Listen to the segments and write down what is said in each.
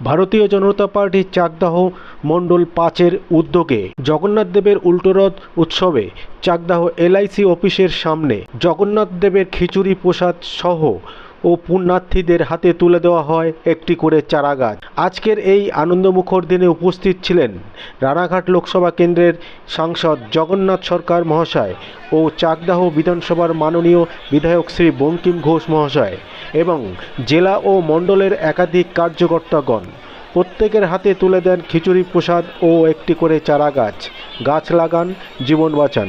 ভারতীয় জনতা পার্টির চাকদাহ মণ্ডল পাঁচের উদ্যোগে জগন্নাথ দেবের উল্টোরথ উৎসবে চাকদাহ এলআইসি অফিসের সামনে জগন্নাথ দেবের খিচুড়ি প্রসাদ সহ ও পুণ্যার্থীদের হাতে তুলে দেওয়া হয় একটি করে চারা গাছ আজকের এই আনন্দমুখর দিনে উপস্থিত ছিলেন রানাঘাট লোকসভা কেন্দ্রের সাংসদ জগন্নাথ সরকার মহাশয় ও চাকদাহ বিধানসভার মাননীয় বিধায়ক শ্রী বঙ্কিম ঘোষ মহাশয় এবং জেলা ও মণ্ডলের একাধিক কার্যকর্তাগণ। প্রত্যেকের হাতে তুলে দেন খিচুড়ি প্রসাদ ও একটি করে চারা গাছ গাছ লাগান, জীবন বাঁচান।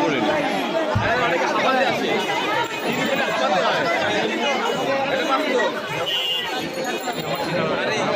করিনি আমার ঠিকানা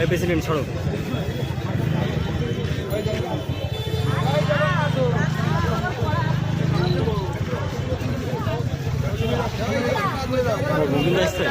এই প্রেসিডেন্ট সড়ক গোবিন্দ আসছে?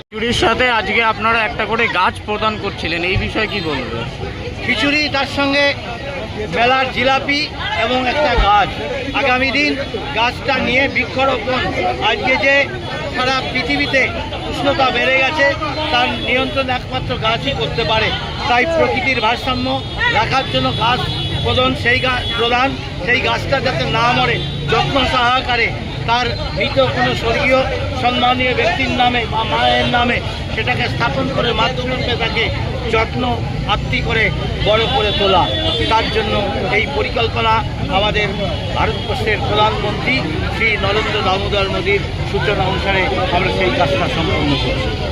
খিচুড়ির সাথে আজকে আপনারা একটা করে গাছ প্রদান করছিলেন, এই বিষয়ে কি বলবেন? খিচুড়ি, তার সঙ্গে মেলার জিলাপি এবং একটা গাছ। আগামী দিন গাছটা নিয়ে বৃক্ষরোপণ। আজকে যে সারা পৃথিবীতে উষ্ণতা বেড়ে গেছে, তার নিয়ন্ত্রণ একমাত্র গাছই করতে পারে। তাই প্রকৃতির ভারসাম্য রাখার জন্য গাছ প্রদান সেই গাছ প্রদান সেই গাছটা যাতে না মরে, যত্ন সহকারে তার মৃত কোনো স্বর্গীয় সম্মানীয় ব্যক্তির নামে বা মায়ের নামে সেটাকে স্থাপন করে মাধ্যমে তাকে যত্ন, আত্মি করে বড় করে তোলা। তার জন্য এই পরিকল্পনা আমাদের ভারতবর্ষের প্রধানমন্ত্রী শ্রী নরেন্দ্র দামোদর মোদীর সূচনা অনুসারে আমরা সেই কাজটা সম্পন্ন করছি।